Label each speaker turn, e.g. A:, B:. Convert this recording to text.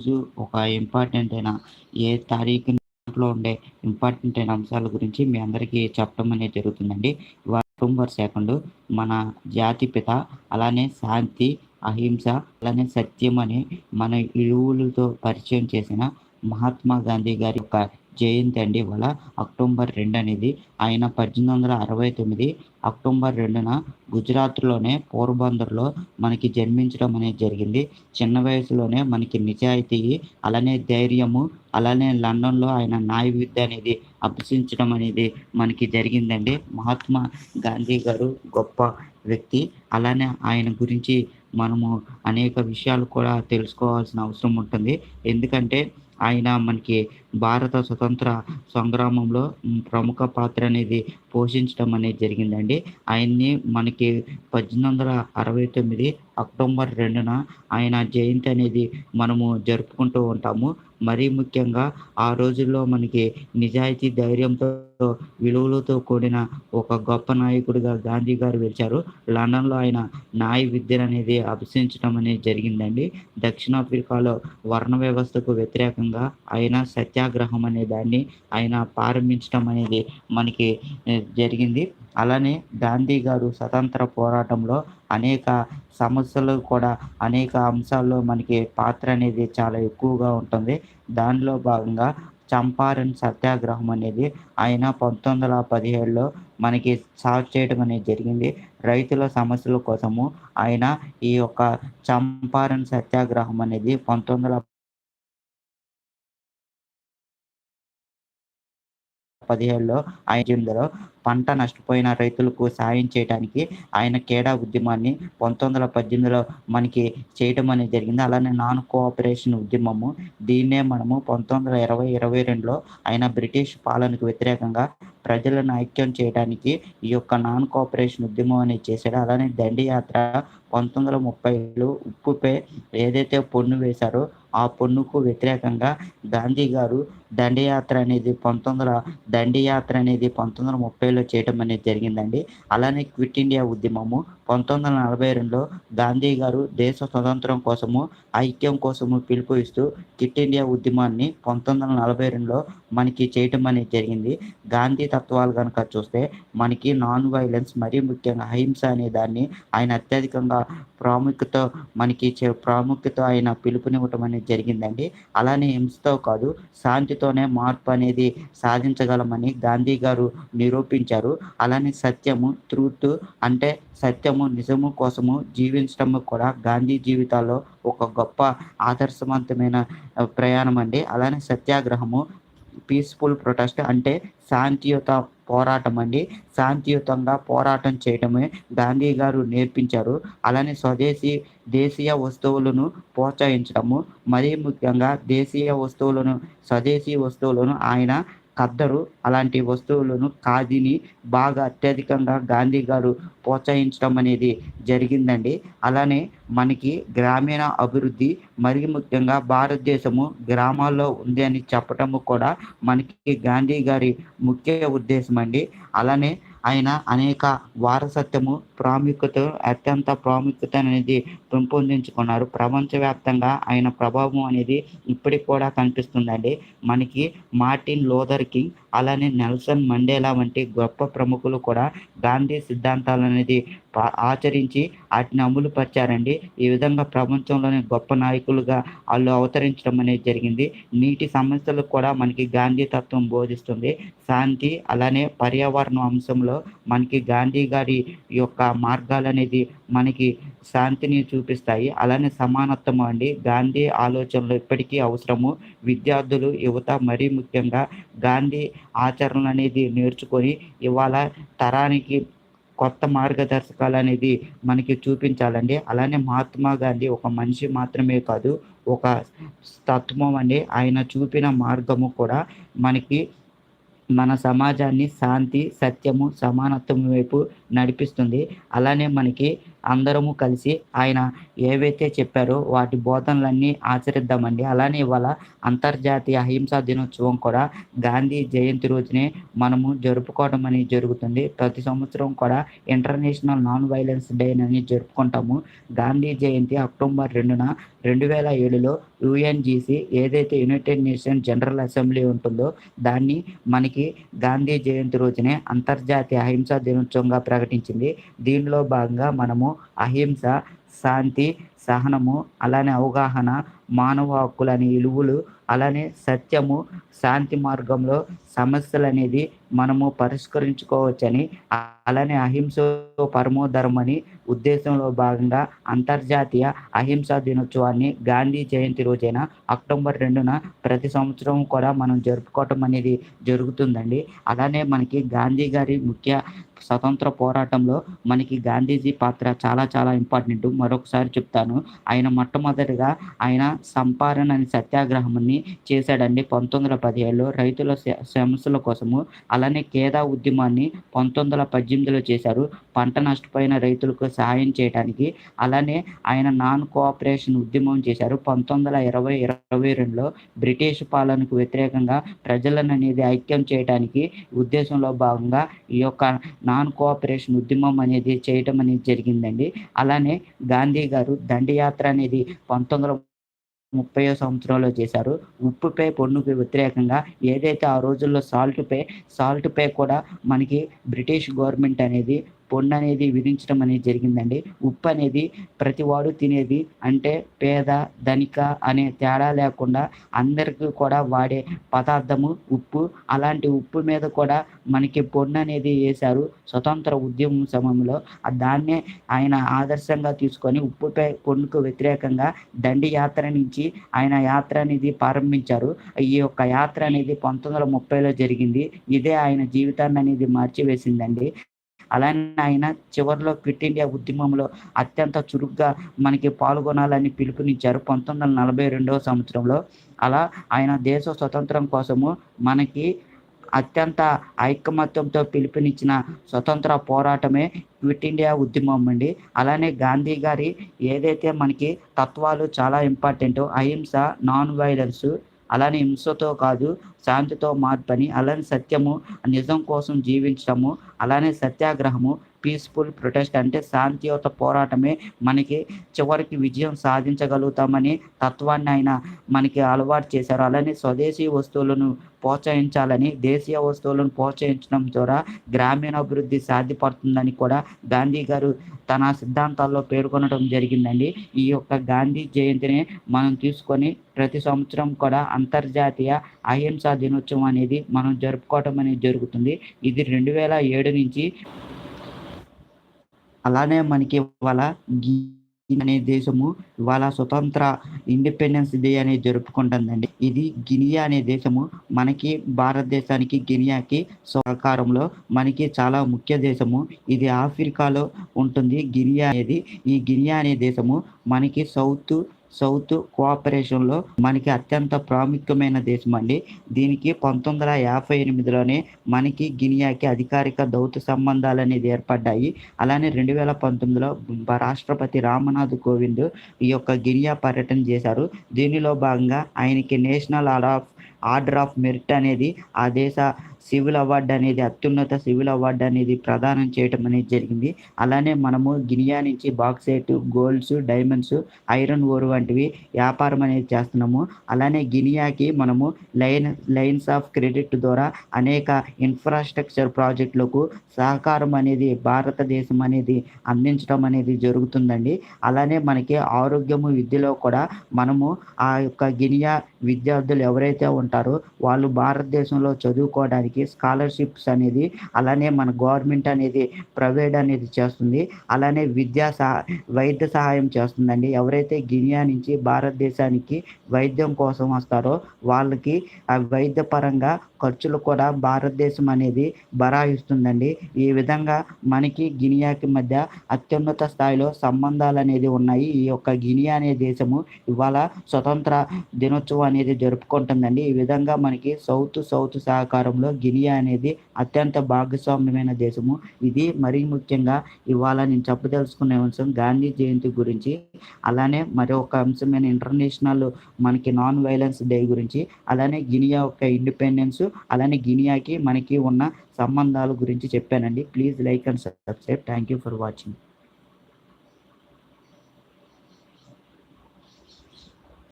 A: రోజు ఒక ఇంపార్టెంట్ అయిన ఏ తారీఖులో ఉండే ఇంపార్టెంట్ అయిన అంశాల గురించి మీ అందరికీ చెప్పడం అనేది జరుగుతుందండి. అక్టోబర్ సెకండ్ మన జాతి పిత అలానే శాంతి అహింస అలానే సత్యం అనే మన ఇరువులతో పరిచయం చేసిన మహాత్మా గాంధీ గారి యొక్క జయంతి అండి. ఇవాళ అక్టోబర్ రెండు అనేది ఆయన పద్దెనిమిది వందల అరవై తొమ్మిది అక్టోబర్ రెండున గుజరాత్లోనే పోర్బందర్లో మనకి జన్మించడం అనేది జరిగింది. చిన్న వయసులోనే మనకి నిజాయితీ అలానే ధైర్యము అలానే లండన్లో ఆయన న్యాయ విద్య అనేది అభ్యసించడం అనేది మనకి జరిగిందండి. మహాత్మా గాంధీ గారు గొప్ప వ్యక్తి. అలానే ఆయన గురించి మనము అనేక విషయాలు కూడా తెలుసుకోవాల్సిన అవసరం ఉంటుంది. ఎందుకంటే ఆయన మనకి భారత స్వతంత్ర సంగ్రామంలో ప్రముఖ పాత్ర అనేది పోషించడం అనేది జరిగిందండి. ఆయన్ని మనకి పద్దెనిమిది వందల అరవై తొమ్మిది అక్టోబర్ రెండున ఆయన జయంతి అనేది మనము జరుపుకుంటూ ఉంటాము. మరీ ముఖ్యంగా ఆ రోజుల్లో మనకి నిజాయితీ ధైర్యంతో విలువలతో కూడిన ఒక గొప్ప నాయకుడిగా గాంధీ గారు వెలిచారు లండన్లో ఆయన న్యాయ విద్యను అనేది అభ్యసించడం అనేది జరిగిందండి. దక్షిణాఫ్రికాలో వర్ణ వ్యవస్థకు వ్యతిరేకంగా ఆయన సత్యాగ్రహం అనే దాన్ని ఆయన ప్రారంభించడం అనేది మనకి జరిగింది. అలానే గాంధీ గారు స్వతంత్ర పోరాటంలో అనేక సమస్యలు కూడా అనేక అంశాల్లో మనకి పాత్ర అనేది చాలా ఎక్కువగా ఉంటుంది. దానిలో భాగంగా చంపారన్ సత్యాగ్రహం అనేది ఆయన పంతొమ్మిది వందల పదిహేడులో మనకి సాల్వ్ చేయడం అనేది జరిగింది. రైతుల సమస్యల కోసము ఆయన ఈ యొక్క చంపారన్ సత్యాగ్రహం అనేది పంతొమ్మిది వందల పదిహేడులో ఆయన పంట నష్టపోయిన రైతులకు సాయం చేయడానికి ఆయన కేడా ఉద్యమాన్ని పంతొమ్మిది వందల పద్దెనిమిదిలో మనకి చేయటం అనేది జరిగింది. అలానే నాన్ కోఆపరేషన్ ఉద్యమము దీన్నే మనము పంతొమ్మిది వందల ఇరవై ఇరవై రెండులో ఆయన బ్రిటిష్ పాలనకు వ్యతిరేకంగా ప్రజలను ఐక్యం చేయడానికి ఈ యొక్క నాన్ కోఆపరేషన్ ఉద్యమం అనేది చేశాడు. అలానే దండియాత్ర పంతొమ్మిది వందల ముప్పైలో ఉప్పుపై ఏదైతే పన్ను వేశారో ఆ పన్నుకు వ్యతిరేకంగా గాంధీ గారు దండయాత్ర అనేది పంతొమ్మిది వందల దండియాత్ర అనేది పంతొమ్మిది వందల ముప్పైలో చేయడం అనేది జరిగిందండి. అలానే క్విట్ ఇండియా ఉద్యమము పంతొమ్మిది వందల నలభై రెండులో గాంధీ గారు దేశ స్వతంత్రం కోసము ఐక్యం కోసము పిలుపు ఇస్తూ కిట్ ఇండియా ఉద్యమాన్ని పంతొమ్మిది వందల నలభై రెండులో మనకి చేయటం అనేది జరిగింది. గాంధీ తత్వాలు కనుక చూస్తే మనకి నాన్ వైలెన్స్ మరీ ముఖ్యంగా అహింస అనే దాన్ని ఆయన అత్యధికంగా ప్రాముఖ్యత మనకి ప్రాముఖ్యత ఆయన పిలుపునివ్వటం అనేది జరిగిందండి. అలానే హింసతో కాదు శాంతితోనే మార్పు అనేది సాధించగలమని గాంధీ గారు నిరూపించారు. అలానే సత్యము ట్రూత్ అంటే సత్యము నిజము కోసము జీవించడం కూడా గాంధీ జీవితాల్లో ఒక గొప్ప ఆదర్శవంతమైన ప్రయాణం అండి అలానే సత్యాగ్రహము పీస్ఫుల్ ప్రొటెస్ట్ అంటే శాంతియుత పోరాటం అండి శాంతియుతంగా పోరాటం చేయడమే గాంధీ గారు నేర్పించారు. అలానే స్వదేశీ దేశీయ వస్తువులను ప్రోత్సహించడము మరీ ముఖ్యంగా దేశీయ వస్తువులను స్వదేశీ వస్తువులను ఆయన ఖద్దరు అలాంటి వస్తువులను ఖాదీని బాగా అత్యధికంగా గాంధీ గారు ప్రోత్సహించడం అనేది జరిగిందండి. అలానే మనకి గ్రామీణ అభివృద్ధి మరి ముఖ్యంగా భారతదేశము గ్రామాల్లో ఉంది అని చెప్పటము కూడా మనకి గాంధీ గారి ముఖ్య ఉద్దేశం అండి. అలానే ఆయన అనేక వారసత్వము ప్రాముఖ్యత అత్యంత ప్రాముఖ్యత అనేది పెంపొందించుకున్నారు. ప్రపంచవ్యాప్తంగా ఆయన ప్రభావం అనేది ఇప్పటికి కూడా కనిపిస్తుందండి. మనకి మార్టిన్ లోథర్ కింగ్ అలానే నెల్సన్ మండేలా వంటి గొప్ప ప్రముఖులు కూడా గాంధీ సిద్ధాంతాలు అనేది ఆచరించి వాటిని అమలు పరిచారండి ఈ విధంగా ప్రపంచంలోని గొప్ప నాయకులుగా వాళ్ళు అవతరించడం అనేది జరిగింది. నీటి సమస్యలు కూడా మనకి గాంధీ తత్వం బోధిస్తుంది. శాంతి అలానే పర్యావరణ అంశంలో మనకి గాంధీ గారి యొక్క మార్గాలు అనేది మనకి శాంతిని చూ చూపిస్తాయి. అలానే సమానత్వం అండి. గాంధీ ఆలోచనలు ఇప్పటికీ అవసరము. విద్యార్థులు యువత మరీ ముఖ్యంగా గాంధీ ఆచరణ అనేది నేర్చుకొని ఇవాళ తరానికి కొత్త మార్గదర్శకాలు అనేది మనకి చూపించాలండి. అలానే మహాత్మా గాంధీ ఒక మనిషి మాత్రమే కాదు ఒక తత్వం అండి. ఆయన చూపిన మార్గము కూడా మనకి మన సమాజాన్ని శాంతి సత్యము సమానత్వం వైపు నడిపిస్తుంది. అలానే మనకి అందరము కలిసి ఆయన ఏవైతే చెప్పారో వాటి బోధనలన్నీ ఆచరిద్దామండి. అలానే ఇవాళ అంతర్జాతీయ అహింసా దినోత్సవం కూడా గాంధీ జయంతి రోజునే మనము జరుపుకోవడం అనేది జరుగుతుంది. ప్రతి సంవత్సరం కూడా ఇంటర్నేషనల్ నాన్ వైలెన్స్ డే అని జరుపుకుంటాము. గాంధీ జయంతి అక్టోబర్ రెండున రెండు వేల ఏడులో యుఎన్జిసి ఏదైతే యునైటెడ్ నేషన్ జనరల్ అసెంబ్లీ ఉంటుందో దాన్ని మనకి గాంధీ జయంతి రోజునే అంతర్జాతీయ అహింసా దినోత్సవంగా ప్రకటించింది. దీనిలో భాగంగా మనము అహింస శాంతి సహనము అలానే అవగాహన మానవ హక్కులు అనే ఇలువులు అలానే సత్యము శాంతి మార్గంలో సమస్యలు అనేది మనము పరిష్కరించుకోవచ్చని అలానే అహింస పరమోధర్మని ఉద్దేశంలో భాగంగా అంతర్జాతీయ అహింసా దినోత్సవాన్ని గాంధీ జయంతి రోజైన అక్టోబర్ రెండున ప్రతి సంవత్సరం కూడా మనం జరుపుకోవటం అనేది జరుగుతుందండి. అలానే మనకి గాంధీ గారి ముఖ్య స్వతంత్ర పోరాటంలో మనకి గాంధీజీ పాత్ర చాలా చాలా ఇంపార్టెంట్. మరొకసారి చెప్తాను. ఆయన మొట్టమొదటిగా ఆయన సంపారణ అనే సత్యాగ్రహాన్ని చేశాడండి పంతొమ్మిది వందల పదిహేడులో. రైతుల సమస్యల కోసము అలానే కేదా ఉద్యమాన్ని పంతొమ్మిది వందల పద్దెనిమిదిలో చేశారు. పంట నష్టపోయిన రైతులకు సహాయం చేయడానికి అలానే ఆయన నాన్ కోఆపరేషన్ ఉద్యమం చేశారు. పంతొమ్మిది వందల ఇరవై ఇరవై రెండులో బ్రిటిష్ పాలనకు వ్యతిరేకంగా ప్రజలను అనేది ఐక్యం చేయడానికి ఉద్దేశంలో భాగంగా ఈ యొక్క నాన్ కోఆపరేషన్ ఉద్యమం అనేది చేయటం అనేది జరిగిందండి. అలానే గాంధీ గారు దండయాత్ర అనేది పంతొమ్మిది వందల ముప్పై సంవత్సరంలో చేశారు. ఉప్పుపై పన్నుకు వ్యతిరేకంగా ఏదైతే ఆ రోజుల్లో సాల్ట్ పే సాల్ట్ పే కూడా మనకి బ్రిటిష్ గవర్నమెంట్ అనేది పన్ను అనేది విధించడం అనేది జరిగిందండి. ఉప్పు అనేది ప్రతివాడు తినేది. అంటే పేద ధనిక అనే తేడా లేకుండా అందరికీ కూడా వాడే పదార్థము ఉప్పు. అలాంటి ఉప్పు మీద కూడా మనకి పన్ను అనేది వేశారు స్వతంత్ర ఉద్యమం సమయంలో. దాన్నే ఆయన ఆదర్శంగా తీసుకొని ఉప్పుపై పన్నుకు వ్యతిరేకంగా దండి యాత్ర నుంచి ఆయన యాత్ర అనేది ప్రారంభించారు. ఈ యొక్క యాత్ర అనేది పంతొమ్మిది వందల ముప్పైలో జరిగింది. ఇదే ఆయన జీవితాన్ని అనేది మార్చివేసిందండి. అలానే ఆయన చివరిలో క్విట్ ఇండియా ఉద్యమంలో అత్యంత చురుగ్గా మనకి పాల్గొనాలని పిలుపునిచ్చారు పంతొమ్మిది వందల నలభై రెండవ సంవత్సరంలో. అలా ఆయన దేశ స్వతంత్రం కోసము మనకి అత్యంత ఐకమత్యంతో పిలుపునిచ్చిన స్వతంత్ర పోరాటమే క్విట్ ఇండియా ఉద్యమం అండి. అలానే గాంధీ గారి ఏదైతే మనకి తత్వాలు చాలా ఇంపార్టెంట్ అహింస నాన్ వైలెన్స్ అలానే హింసతో కాదు శాంతితో మార్పని అలానే సత్యము నిజం కోసం జీవించడము అలానే సత్యాగ్రహము పీస్ఫుల్ ప్రొటెస్ట్ అంటే శాంతియుత పోరాటమే మనకి చివరికి విజయం సాధించగలుగుతామని తత్వాన్ని ఆయన మనకి అలవాటు చేశారు. అలానే స్వదేశీ వస్తువులను ప్రోత్సహించాలని దేశీయ వస్తువులను ప్రోత్సహించడం ద్వారా గ్రామీణాభివృద్ధి సాధ్యపడుతుందని కూడా గాంధీ గారు తన సిద్ధాంతాల్లో పేర్కొనడం జరిగిందండి. ఈ యొక్క గాంధీ జయంతిని మనం తీసుకొని ప్రతి సంవత్సరం కూడా అంతర్జాతీయ అహింసా దినోత్సవం అనేది మనం జరుపుకోవటం అనేది జరుగుతుంది. ఇది రెండు వేల ఏడు నుంచి అలానే మనకి ఇవాళ గీ అనే దేశము ఇవాళ స్వతంత్ర ఇండిపెండెన్స్ డే అనేది జరుపుకుంటుందండి. ఇది గినియా అనే దేశము. మనకి భారతదేశానికి గినియాకి సహకారంలో మనకి చాలా ముఖ్య దేశము. ఇది ఆఫ్రికాలో ఉంటుంది. గినియా అనేది ఈ గినియా అనే దేశము మనకి సౌత్ సౌత్ కోఆపరేషన్లో మనకి అత్యంత ప్రాముఖ్యమైన దేశం అండి. దీనికి పంతొమ్మిది వందల యాభై ఎనిమిదిలోనే మనకి గినియాకి అధికారిక దౌత్య సంబంధాలు అనేది ఏర్పడ్డాయి. అలానే రెండు వేల పంతొమ్మిదిలో రాష్ట్రపతి రామనాథ్ కోవింద్ ఈ యొక్క గినియా పర్యటన చేశారు. దీనిలో భాగంగా ఆయనకి national order of order of merit అనేది ఆ దేశ సివిల్ అవార్డు అనేది అత్యున్నత సివిల్ అవార్డు అనేది ప్రదానం చేయటం అనేది జరిగింది. అలానే మనము గినియా నుంచి bauxite golds diamonds iron ore వంటివి వ్యాపారం అనేది చేస్తున్నాము. అలానే గినియాకి మనము లైన్ లైన్స్ ఆఫ్ క్రెడిట్ ద్వారా అనేక ఇన్ఫ్రాస్ట్రక్చర్ ప్రాజెక్టులకు సహకారం అనేది భారతదేశం అనేది అందించడం అనేది జరుగుతుందండి. అలానే మనకి ఆరోగ్యము విద్యలో కూడా మనము ఆ యొక్క గినియా విద్యార్థులు ఎవరైతే ఉంటారో వాళ్ళు భారతదేశంలో చదువుకోవడానికి స్కాలర్షిప్స్ అనేది అలానే మన గవర్నమెంట్ అనేది ప్రైవేట్ అనేది చేస్తుంది. అలానే విద్యా సహా వైద్య సహాయం చేస్తుందండి. ఎవరైతే గినియా నుంచి భారతదేశానికి వైద్యం కోసం వస్తారో వాళ్ళకి ఆ వైద్య పరంగా ఖర్చులు కూడా భారతదేశం అనేది బరాయిస్తుందండి. ఈ విధంగా మనకి గినియాకి మధ్య అత్యున్నత స్థాయిలో సంబంధాలు అనేది ఉన్నాయి. ఈ యొక్క గినియా అనే దేశము ఇవాళ స్వతంత్ర దినోత్సవం అనేది జరుపుకుంటుందండి. ఈ విధంగా మనకి సౌత్ సౌత్ సహకారంలో గినియా అనేది అత్యంత భాగస్వామ్యమైన దేశము. ఇది మరీ ముఖ్యంగా ఇవాళ నేను చెప్పదలుచుకునే అంశం గాంధీ జయంతి గురించి అలానే మరి ఒక అంశమైన ఇంటర్నేషనల్ మనకి నాన్ వైలెన్స్ డే గురించి అలానే గినియా యొక్క ఇండిపెండెన్స్ అలానే గినియాకి మనకి ఉన్న సంబంధాల గురించి చెప్పానండి. Please like and subscribe. Thank you for watching.